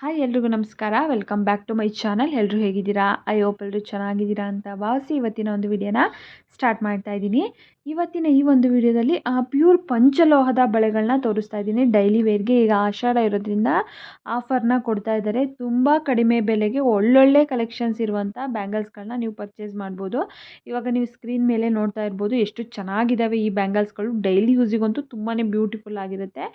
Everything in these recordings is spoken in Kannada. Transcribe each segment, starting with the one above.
ಹಾಯ್ ಎಲ್ರಿಗೂ ನಮಸ್ಕಾರ. Welcome back to my channel ಎಲ್ಲರೂ ಹೇಗಿದ್ದೀರಾ? ಐ ಹೋಪ್ ಎಲ್ಲರೂ ಚೆನ್ನಾಗಿದ್ದೀರಾ ಅಂತ ಭಾವಿಸಿ ಇವತ್ತಿನ ಒಂದು ವಿಡಿಯೋನ ಸ್ಟಾರ್ಟ್ ಮಾಡ್ತಾ ಇದ್ದೀನಿ. ಇವತ್ತಿನ ಈ ಒಂದು ವಿಡಿಯೋದಲ್ಲಿ ಆ ಪ್ಯೂರ್ ಪಂಚಲೋಹದ ಬಳೆಗಳನ್ನ ತೋರಿಸ್ತಾ ಇದ್ದೀನಿ. ಡೈಲಿ ವೇರ್ಗೆ ಈಗ ಆಷಾಢ ಇರೋದ್ರಿಂದ ಆಫರ್ನ ಕೊಡ್ತಾ ಇದ್ದಾರೆ. ತುಂಬ ಕಡಿಮೆ ಬೆಲೆಗೆ ಒಳ್ಳೊಳ್ಳೆ ಕಲೆಕ್ಷನ್ಸ್ ಇರುವಂಥ ಬ್ಯಾಂಗಲ್ಸ್ಗಳನ್ನ ನೀವು ಪರ್ಚೇಸ್ ಮಾಡ್ಬೋದು. ಇವಾಗ ನೀವು ಸ್ಕ್ರೀನ್ ಮೇಲೆ ನೋಡ್ತಾ ಇರ್ಬೋದು ಎಷ್ಟು ಚೆನ್ನಾಗಿದ್ದಾವೆ ಈ ಬ್ಯಾಂಗಲ್ಸ್ಗಳು ಡೈಲಿ ಯೂಸಿಗಂತೂ ತುಂಬಾ ಬ್ಯೂಟಿಫುಲ್ ಆಗಿರುತ್ತೆ.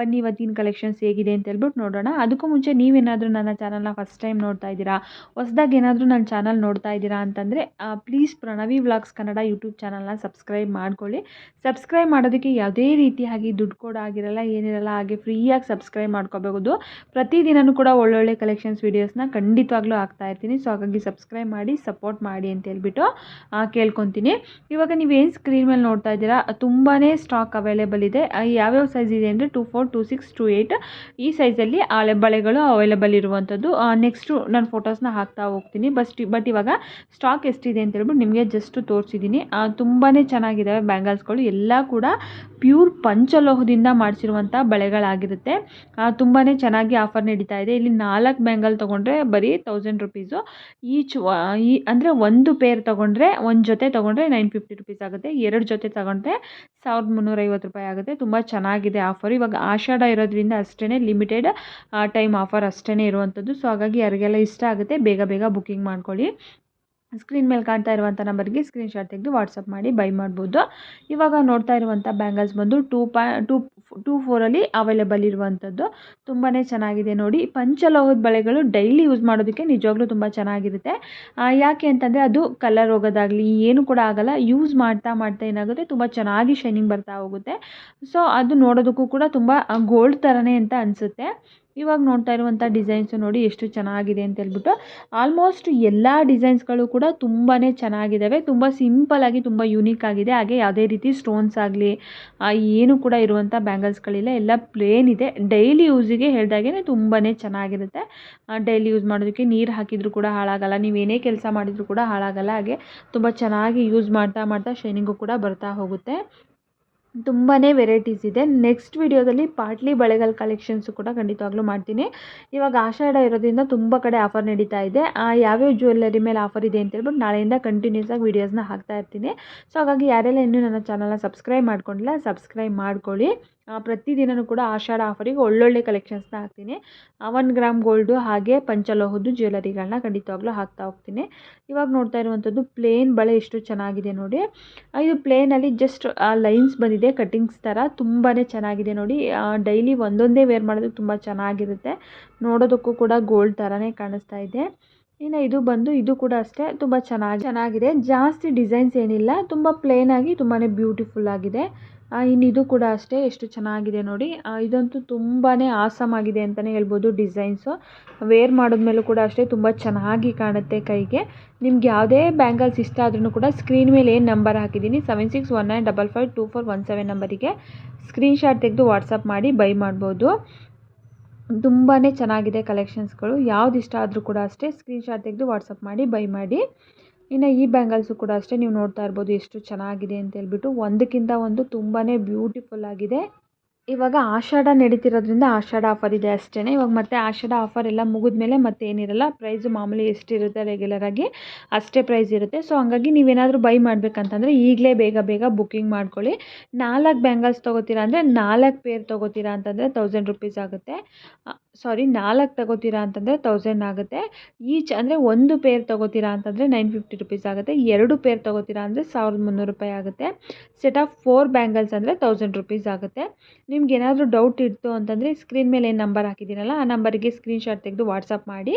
ಬನ್ನಿ ಇವತ್ತಿನ ಕಲೆಕ್ಷನ್ಸ್ ಹೇಗಿದೆ ಅಂತ ಹೇಳ್ಬಿಟ್ಟು ನೋಡೋಣ. ಅದಕ್ಕೂ ಮುಂಚೆ ನೀವೇನಾದರೂ ನನ್ನ ಚಾನಲ್ನ ಫಸ್ಟ್ ಟೈಮ್ ನೋಡ್ತಾ ಇದ್ದೀರಾ? ಹೊಸದಾಗಿ ಏನಾದರೂ ನನ್ನ ಚಾನಲ್ ನೋಡ್ತಾ ಇದ್ದೀರಾ ಅಂತಂದರೆ please Pranavi vlogs Kannada YouTube ಚಾನಲ್ನ ಸಬ್ಸ್ಕ್ರೈಬ್ ಮಾಡ್ಕೊಳ್ಳಿ. ಸಬ್ಸ್ಕ್ರೈಬ್ ಮಾಡೋದಕ್ಕೆ ಯಾವುದೇ ರೀತಿಯಾಗಿ ದುಡ್ಡು ಕೂಡ ಆಗಿರಲ್ಲ, ಏನಿರಲ್ಲ, ಹಾಗೆ ಫ್ರೀಯಾಗಿ ಸಬ್ಸ್ಕ್ರೈಬ್ ಮಾಡ್ಕೋಬಹುದು ಪ್ರತಿದಿನವೂ ಕೂಡ ಒಳ್ಳೊಳ್ಳೆ ಕಲೆಕ್ಷನ್ಸ್ ವೀಡಿಯೋಸ್ನ ಖಂಡಿತವಾಗ್ಲೂ ಹಾಕ್ತಾ ಇರ್ತೀನಿ. ಸೊ ಹಾಗಾಗಿ ಸಬ್ಸ್ಕ್ರೈಬ್ ಮಾಡಿ ಸಪೋರ್ಟ್ ಮಾಡಿ ಅಂತ ಹೇಳ್ಬಿಟ್ಟು ಕೇಳ್ಕೊತೀನಿ. ಇವಾಗ ನೀವೇನು ಸ್ಕ್ರೀನ್ ಮೇಲೆ ನೋಡ್ತಾ ಇದ್ದೀರಾ? ತುಂಬಾ ಸ್ಟಾಕ್ ಅವೈಲೇಬಲ್ ಇದೆ. ಯಾವ್ಯಾವ ಸೈಜ್ ಇದೆ ಅಂದರೆ two four two six two eight ಈ ಸೈಜಲ್ಲಿ ಆಳೆ ಬಳೆಗಳು ಅವೈಲೇಬಲ್ ಇರುವಂಥದ್ದು. ನೆಕ್ಸ್ಟು ನಾನು ಫೋಟೋಸ್ನ ಹಾಕ್ತಾ ಹೋಗ್ತೀನಿ. ಬಸ್ಟ್ ಬಟ್ ಇವಾಗ ಸ್ಟಾಕ್ ಎಷ್ಟಿದೆ ಅಂತ ಹೇಳ್ಬಿಟ್ಟು ನಿಮಗೆ ಜಸ್ಟ್ ತೋರಿಸಿದ್ದೀನಿ. ತುಂಬಾ ಚೆನ್ನಾಗಿದ್ದಾವೆ ಬ್ಯಾಂಗಲ್ಸ್ಗಳು ಎಲ್ಲ ಕೂಡ ಪ್ಯೂರ್ ಪಂಚಲೋಹದಿಂದ ಮಾಡಿಸಿರುವಂಥ ಬಳೆಗಳಾಗಿರುತ್ತೆ. ತುಂಬಾ ಚೆನ್ನಾಗಿ ಆಫರ್ ನಡೀತಾ ಇದೆ. ಇಲ್ಲಿ ನಾಲ್ಕು ಬ್ಯಾಂಗಲ್ ತೊಗೊಂಡ್ರೆ ಬರೀ ತೌಸಂಡ್ ರುಪೀಸು ಈಚ್ ಈ, ಅಂದರೆ ಒಂದು ಪೇರ್ ತೊಗೊಂಡ್ರೆ, ಒಂದು ಜೊತೆ ತೊಗೊಂಡ್ರೆ ನೈನ್ ಫಿಫ್ಟಿ ರುಪೀಸ್ ಆಗುತ್ತೆ. ಎರಡು ಜೊತೆ ತೊಗೊಂಡ್ರೆ ಸಾವಿರದ ಮುನ್ನೂರೈವತ್ತು ರೂಪಾಯಿ ಆಗುತ್ತೆ. ತುಂಬ ಚೆನ್ನಾಗಿದೆ ಆಫರ್ ಇವಾಗ ಆಷಾಢ ಇರೋದ್ರಿಂದ ಅಷ್ಟೇ ಲಿಮಿಟೆಡ್ ಟೈಮ್ ಆಫರ್ ಅಷ್ಟೇ ಇರುವಂಥದ್ದು ಸೊ ಹಾಗಾಗಿ ಯಾರಿಗೆಲ್ಲ ಇಷ್ಟ ಆಗುತ್ತೆ, ಬೇಗ ಬೇಗ ಬುಕ್ಕಿಂಗ್ ಮಾಡ್ಕೊಳ್ಳಿ. ಸ್ಕ್ರೀನ್ ಮೇಲೆ ಕಾಣ್ತಾ ಇರುವಂಥ ನಂಬರ್ಗೆ ಸ್ಕ್ರೀನ್ಶಾಟ್ ತೆಗೆದು ವಾಟ್ಸಪ್ ಮಾಡಿ ಬೈ ಮಾಡ್ಬೋದು. ಇವಾಗ ನೋಡ್ತಾ ಇರುವಂಥ ಬ್ಯಾಂಗಲ್ಸ್ ಬಂದು ಟೂ ಪಾ ಟೂ ಟೂ ಫೋರಲ್ಲಿ ಅವೈಲೇಬಲ್ ಇರುವಂಥದ್ದು. ತುಂಬಾ ಚೆನ್ನಾಗಿದೆ ನೋಡಿ. ಪಂಚಲೋಹದ ಬಳೆಗಳು ಡೈಲಿ ಯೂಸ್ ಮಾಡೋದಕ್ಕೆ ನಿಜವಾಗ್ಲೂ ತುಂಬ ಚೆನ್ನಾಗಿರುತ್ತೆ. ಯಾಕೆ ಅಂತಂದರೆ ಅದು ಕಲರ್ ಹೋಗೋದಾಗಲಿ, ಏನು ಕೂಡ ಆಗಲ್ಲ. ಯೂಸ್ ಮಾಡ್ತಾ ಮಾಡ್ತಾ ಏನಾಗುತ್ತೆ? ತುಂಬ ಚೆನ್ನಾಗಿ ಶೈನಿಂಗ್ ಬರ್ತಾ ಹೋಗುತ್ತೆ. ಸೊ ಅದು ನೋಡೋದಕ್ಕೂ ಕೂಡ ತುಂಬ ಗೋಲ್ಡ್ ಥರನೇ ಅಂತ ಅನಿಸುತ್ತೆ. ಇವಾಗ ನೋಡ್ತಾ ಇರುವಂಥ ಡಿಸೈನ್ಸು ನೋಡಿ ಎಷ್ಟು ಚೆನ್ನಾಗಿದೆ ಅಂತ ಹೇಳ್ಬಿಟ್ಟು ಆಲ್ಮೋಸ್ಟ್ ಎಲ್ಲ ಡಿಸೈನ್ಸ್ಗಳು ಕೂಡ ತುಂಬಾ ಚೆನ್ನಾಗಿದ್ದಾವೆ ತುಂಬ ಸಿಂಪಲ್ಲಾಗಿ ತುಂಬ ಯೂನಿಕ್ ಆಗಿದೆ. ಹಾಗೆ ಯಾವುದೇ ರೀತಿ ಸ್ಟೋನ್ಸ್ ಆಗಲಿ ಏನು ಕೂಡ ಇರುವಂಥ ಬ್ಯಾಂಗಲ್ಸ್ಗಳಿಲ್ಲ ಎಲ್ಲ ಪ್ಲೇನ್ ಇದೆ. ಡೈಲಿ ಯೂಸಿಗೆ ಹೇಳ್ದಾಗೆ ತುಂಬಾ ಚೆನ್ನಾಗಿರುತ್ತೆ. ಡೈಲಿ ಯೂಸ್ ಮಾಡೋದಕ್ಕೆ ನೀರು ಹಾಕಿದರೂ ಕೂಡ ಹಾಳಾಗಲ್ಲ. ನೀವೇನೇ ಕೆಲಸ ಮಾಡಿದರೂ ಕೂಡ ಹಾಳಾಗಲ್ಲ. ಹಾಗೆ ತುಂಬ ಚೆನ್ನಾಗಿ ಯೂಸ್ ಮಾಡ್ತಾ ಮಾಡ್ತಾ ಶೈನಿಂಗು ಕೂಡ ಬರ್ತಾ ಹೋಗುತ್ತೆ. ತುಂಬಾ ವೆರೈಟೀಸ್ ಇದೆ. ನೆಕ್ಸ್ಟ್ ವಿಡಿಯೋದಲ್ಲಿ ಪಾಟ್ಲಿ ಬಳೆಗಳ ಕಲೆಕ್ಷನ್ಸು ಕೂಡ ಖಂಡಿತವಾಗ್ಲೂ ಮಾಡ್ತೀನಿ. ಇವಾಗ ಆಷಾಢ ಇರೋದ್ರಿಂದ ತುಂಬ ಕಡೆ ಆಫರ್ ನಡೀತಾ ಇದೆ. ಯಾವ್ಯಾವ ಜ್ಯುವೆಲ್ಲರಿ ಮೇಲೆ ಆಫರ್ ಇದೆ ಅಂತ ಹೇಳ್ಬಿಟ್ಟು ನಾಳೆಯಿಂದ ಕಂಟಿನ್ಯೂಸ್ ಆಗಿ ವೀಡಿಯೋಸ್ನ ಹಾಕ್ತಾ ಇರ್ತೀನಿ. ಸೊ ಹಾಗಾಗಿ ಯಾರೆಲ್ಲ ಇನ್ನೂ ನನ್ನ ಚಾನಲ್ನ ಸಬ್ಸ್ಕ್ರೈಬ್ ಮಾಡ್ಕೊಂಡಿಲ್ಲ ಸಬ್ಸ್ಕ್ರೈಬ್ ಮಾಡ್ಕೊಳ್ಳಿ. ಪ್ರತಿದಿನವೂ ಕೂಡ ಆಷಾಢ ಆಫರಿಗೆ ಒಳ್ಳೊಳ್ಳೆ ಕಲೆಕ್ಷನ್ಸ್ನ ಹಾಕ್ತೀನಿ. ಒನ್ ಗ್ರಾಮ್ ಗೋಲ್ಡು ಹಾಗೆ ಪಂಚಲೋಹದ್ದು ಜ್ಯುವೆಲರಿಗಳನ್ನ ಖಂಡಿತವಾಗ್ಲೂ ಹಾಕ್ತಾ ಹೋಗ್ತೀನಿ. ಇವಾಗ ನೋಡ್ತಾ ಇರುವಂಥದ್ದು ಪ್ಲೇನ್ ಬಳೆ ಎಷ್ಟು ಚೆನ್ನಾಗಿದೆ ನೋಡಿ. ಇದು ಪ್ಲೇನಲ್ಲಿ ಜಸ್ಟ್ ಲೈನ್ಸ್ ಬಂದಿದೆ ಕಟಿಂಗ್ಸ್ ಥರ ತುಂಬಾ ಚೆನ್ನಾಗಿದೆ ನೋಡಿ. ಡೈಲಿ ಒಂದೊಂದೇ ವೇರ್ ಮಾಡೋದಕ್ಕೆ ತುಂಬ ಚೆನ್ನಾಗಿರುತ್ತೆ. ನೋಡೋದಕ್ಕೂ ಕೂಡ ಗೋಲ್ಡ್ ಥರನೇ ಕಾಣಿಸ್ತಾ ಇದೆ. ಇನ್ನು ಇದು ಬಂದು, ಇದು ಕೂಡ ಅಷ್ಟೇ, ತುಂಬ ಚೆನ್ನಾಗಿ, ಚೆನ್ನಾಗಿದೆ. ಜಾಸ್ತಿ ಡಿಸೈನ್ಸ್ ಏನಿಲ್ಲ, ತುಂಬ ಪ್ಲೇನಾಗಿ ತುಂಬಾ ಬ್ಯೂಟಿಫುಲ್ ಆಗಿದೆ. ಇನ್ನು ಇದು ಕೂಡ ಅಷ್ಟೇ, ಎಷ್ಟು ಚೆನ್ನಾಗಿದೆ ನೋಡಿ. ಇದಂತೂ ತುಂಬಾ ಆಸಮ್ ಆಗಿದೆ ಅಂತಲೇ ಹೇಳ್ಬೋದು ಡಿಸೈನ್ಸು ವೇರ್ ಮಾಡಿದ್ಮೇಲೂ ಕೂಡ ಅಷ್ಟೇ ತುಂಬ ಚೆನ್ನಾಗಿ ಕಾಣುತ್ತೆ ಕೈಗೆ. ನಿಮ್ಗೆ ಯಾವುದೇ ಬ್ಯಾಂಗಲ್ಸ್ ಇಷ್ಟ ಆದ್ರೂ ಕೂಡ ಸ್ಕ್ರೀನ್ ಮೇಲೆ ಏನು ನಂಬರ್ ಹಾಕಿದ್ದೀನಿ? Seven six one nine double five two four one seven ನಂಬರಿಗೆ ಸ್ಕ್ರೀನ್ಶಾಟ್ ತೆಗೆದು ವಾಟ್ಸಪ್ ಮಾಡಿ ಬೈ ಮಾಡ್ಬೋದು. ತುಂಬಾ ಚೆನ್ನಾಗಿದೆ ಕಲೆಕ್ಷನ್ಸ್ಗಳು ಯಾವ್ದು ಇಷ್ಟ ಆದರೂ ಕೂಡ ಅಷ್ಟೇ ಸ್ಕ್ರೀನ್ಶಾಟ್ ತೆಗೆದು ವಾಟ್ಸಪ್ ಮಾಡಿ ಬೈ ಮಾಡಿ. ಇನ್ನು ಈ ಬ್ಯಾಂಗಲ್ಸು ಕೂಡ ಅಷ್ಟೇ ನೀವು ನೋಡ್ತಾ ಇರ್ಬೋದು ಎಷ್ಟು ಚೆನ್ನಾಗಿದೆ ಅಂತ ಹೇಳ್ಬಿಟ್ಟು ಒಂದಕ್ಕಿಂತ ಒಂದು ತುಂಬಾ ಬ್ಯೂಟಿಫುಲ್ ಆಗಿದೆ. ಇವಾಗ ಆಷಾಢ ನಡೀತಿರೋದ್ರಿಂದ ಆಷಾಢ ಆಫರ್ ಇದೆ ಅಷ್ಟೇ ಇವಾಗ ಮತ್ತೆ ಆಷಾಢ ಆಫರ್ ಎಲ್ಲ ಮುಗಿದ್ಮೇಲೆ ಮತ್ತೆ ಏನಿರಲ್ಲ ಪ್ರೈಸು ಮಾಮೂಲಿ ಎಷ್ಟಿರುತ್ತೆ ರೆಗ್ಯುಲರಾಗಿ ಅಷ್ಟೇ ಪ್ರೈಸ್ ಇರುತ್ತೆ. ಸೊ ಹಂಗಾಗಿ ನೀವೇನಾದರೂ ಬೈ ಮಾಡಬೇಕಂತಂದರೆ ಈಗಲೇ ಬೇಗ ಬೇಗ ಬುಕ್ಕಿಂಗ್ ಮಾಡ್ಕೊಳ್ಳಿ. ನಾಲ್ಕು ಬ್ಯಾಂಗಲ್ಸ್ ತೊಗೋತೀರಾ ಅಂದರೆ ನಾಲ್ಕು ಪೇರ್ ತೊಗೋತೀರಾ ಅಂತಂದರೆ ತೌಸಂಡ್ ರುಪೀಸ್ ಆಗುತ್ತೆ. ಸಾರಿ ನಾಲ್ಕು ತಗೋತೀರಾ ಅಂತಂದರೆ ತೌಸಂಡ್ ಆಗುತ್ತೆ. ಈಚ್ ಅಂದರೆ ಒಂದು ಪೇರ್ ತೊಗೋತೀರಾ ಅಂತಂದರೆ ನೈನ್ ಫಿಫ್ಟಿ ರುಪೀಸ್ ಆಗುತ್ತೆ. ಎರಡು ಪೇರ್ ತಗೋತೀರಾ ಅಂದರೆ ಸಾವಿರದ ಮುನ್ನೂರು ರೂಪಾಯಿ ಆಗುತ್ತೆ. ಸೆಟ್ ಆಫ್ ಫೋರ್ ಬ್ಯಾಂಗಲ್ಸ್ ಅಂದರೆ ತೌಸಂಡ್ ರುಪೀಸ್ ಆಗುತ್ತೆ. ನಿಮ್ಗೆ ಏನಾದರೂ ಡೌಟ್ ಇತ್ತು ಅಂತಂದರೆ ಸ್ಕ್ರೀನ್ ಮೇಲೆ ಏನು ನಂಬರ್ ಹಾಕಿದ್ದೀರಲ್ಲ, ಆ ನಂಬರಿಗೆ ಸ್ಕ್ರೀನ್ಶಾಟ್ ತೆಗೆದು ವಾಟ್ಸಪ್ ಮಾಡಿ.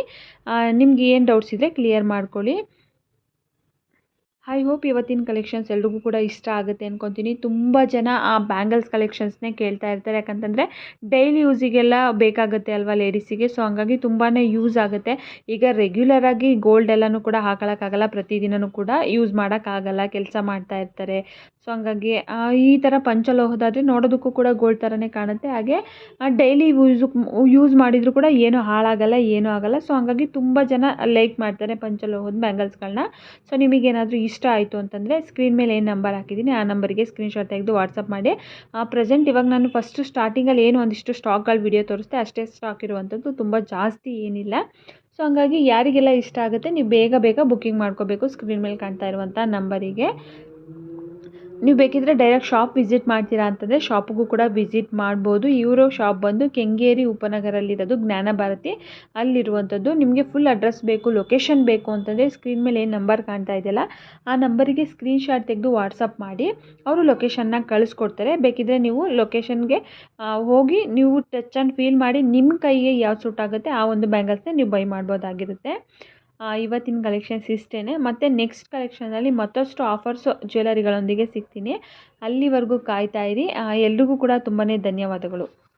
ನಿಮ್ಗೆ ಏನು ಡೌಟ್ಸ್ ಇದ್ದರೆ ಕ್ಲಿಯರ್ ಮಾಡ್ಕೊಳ್ಳಿ. ಐ ಹೋಪ್ ಇವತ್ತಿನ ಕಲೆಕ್ಷನ್ಸ್ ಎಲ್ರಿಗೂ ಕೂಡ ಇಷ್ಟ ಆಗುತ್ತೆ ಅಂದ್ಕೊತೀನಿ ತುಂಬ ಜನ ಆ ಬ್ಯಾಂಗಲ್ಸ್ ಕಲೆಕ್ಷನ್ಸ್ನೇ ಕೇಳ್ತಾ ಇರ್ತಾರೆ. ಯಾಕಂತಂದರೆ ಡೈಲಿ ಯೂಸಿಗೆಲ್ಲ ಬೇಕಾಗುತ್ತೆ ಅಲ್ವಾ ಲೇಡೀಸಿಗೆ ಸೊ ಹಂಗಾಗಿ ತುಂಬಾ ಯೂಸ್ ಆಗುತ್ತೆ. ಈಗ ರೆಗ್ಯುಲರಾಗಿ ಗೋಲ್ಡ್ ಎಲ್ಲನೂ ಕೂಡ ಹಾಕೊಳ್ಳೋಕ್ಕಾಗಲ್ಲ ಪ್ರತಿದಿನವೂ ಕೂಡ ಯೂಸ್ ಮಾಡೋಕ್ಕಾಗಲ್ಲ. ಕೆಲಸ ಮಾಡ್ತಾ ಇರ್ತಾರೆ. ಸೊ ಹಂಗಾಗಿ ಈ ಥರ ಪಂಚಲೋಹದಾದರೆ ನೋಡೋದಕ್ಕೂ ಕೂಡ ಗೋಲ್ಡ್ ಥರನೇ ಕಾಣುತ್ತೆ. ಹಾಗೆ ಡೈಲಿ ಯೂಸ್ ಯೂಸ್ ಮಾಡಿದರೂ ಕೂಡ ಏನೂ ಹಾಳಾಗಲ್ಲ, ಏನೂ ಆಗಲ್ಲ. ಸೊ ಹಂಗಾಗಿ ತುಂಬ ಜನ ಲೈಕ್ ಮಾಡ್ತಾರೆ ಪಂಚಲೋಹದ ಬ್ಯಾಂಗಲ್ಸ್ಗಳನ್ನ ಸೊ ನಿಮಗೇನಾದರೂ ಇಷ್ಟ ಆಯಿತು ಅಂತಂದರೆ ಸ್ಕ್ರೀನ್ ಮೇಲೆ ಏನು ನಂಬರ್ ಹಾಕಿದ್ದೀನಿ, ಆ ನಂಬರಿಗೆ ಸ್ಕ್ರೀನ್ಶಾಟ್ ತೆಗೆದು ವಾಟ್ಸಪ್ ಮಾಡಿ. ಪ್ರೆಸೆಂಟ್ ಇವಾಗ ನಾನು ಫಸ್ಟು ಸ್ಟಾರ್ಟಿಂಗಲ್ಲಿ ಏನು ಒಂದಿಷ್ಟು ಸ್ಟಾಕ್ಗಳ ವಿಡಿಯೋ ತೋರಿಸ್ತೆ ಅಷ್ಟೇ ಸ್ಟಾಕ್ ಇರುವಂಥದ್ದು ತುಂಬ ಜಾಸ್ತಿ ಏನಿಲ್ಲ. ಸೊ ಹಂಗಾಗಿ ಯಾರಿಗೆಲ್ಲ ಇಷ್ಟ ಆಗುತ್ತೆ, ನೀವು ಬೇಗ ಬೇಗ ಬುಕ್ಕಿಂಗ್ ಮಾಡ್ಕೋಬೇಕು ಸ್ಕ್ರೀನ್ ಮೇಲೆ ಕಾಣ್ತಾ ಇರುವಂಥ ನಂಬರಿಗೆ ನೀವು ಬೇಕಿದ್ರೆ ಡೈರೆಕ್ಟ್ ಶಾಪ್ ವಿಸಿಟ್ ಮಾಡ್ತೀರಾ ಅಂತಂದರೆ ಶಾಪಿಗೂ ಕೂಡ ವಿಸಿಟ್ ಮಾಡ್ಬೋದು. ಇವರು ಶಾಪ್ ಬಂದು ಕೆಂಗೇರಿ ಉಪನಗರಲ್ಲಿರೋದು ಜ್ಞಾನ ಭಾರತಿ ಅಲ್ಲಿರುವಂಥದ್ದು ನಿಮಗೆ ಫುಲ್ ಅಡ್ರೆಸ್ ಬೇಕು ಲೊಕೇಶನ್ ಬೇಕು ಅಂತಂದರೆ ಸ್ಕ್ರೀನ್ ಮೇಲೆ ಏನು ನಂಬರ್ ಕಾಣ್ತಾ ಇದೆಯಲ್ಲ, ಆ ನಂಬರಿಗೆ ಸ್ಕ್ರೀನ್ಶಾಟ್ ತೆಗೆದು ವಾಟ್ಸಪ್ ಮಾಡಿ, ಅವರು ಲೊಕೇಶನ್ನ ಕಳಿಸ್ಕೊಡ್ತಾರೆ. ಬೇಕಿದ್ರೆ ನೀವು ಲೊಕೇಶನ್ಗೆ ಹೋಗಿ ನೀವು ಟಚ್ ಆ್ಯಂಡ್ ಫೀಲ್ ಮಾಡಿ ನಿಮ್ಮ ಕೈಗೆ ಯಾವ್ದು ಸೂಟ್ ಆಗುತ್ತೆ, ಆ ಒಂದು ಬ್ಯಾಂಗಲ್ಸ್ನ ನೀವು ಬೈ ಮಾಡ್ಬೋದಾಗಿರುತ್ತೆ. ಇವತ್ತಿನ ಕಲೆಕ್ಷನ್ಸ್ ಇಷ್ಟೇ ಮತ್ತು ನೆಕ್ಸ್ಟ್ ಕಲೆಕ್ಷನಲ್ಲಿ ಮತ್ತಷ್ಟು ಆಫರ್ಸು ಜ್ಯುವೆಲರಿಗಳೊಂದಿಗೆ ಸಿಗ್ತೀನಿ. ಅಲ್ಲಿವರೆಗೂ ಕಾಯ್ತಾ ಇರಿ. ಆ, ಎಲ್ರಿಗೂ ಕೂಡ ತುಂಬಾ ಧನ್ಯವಾದಗಳು.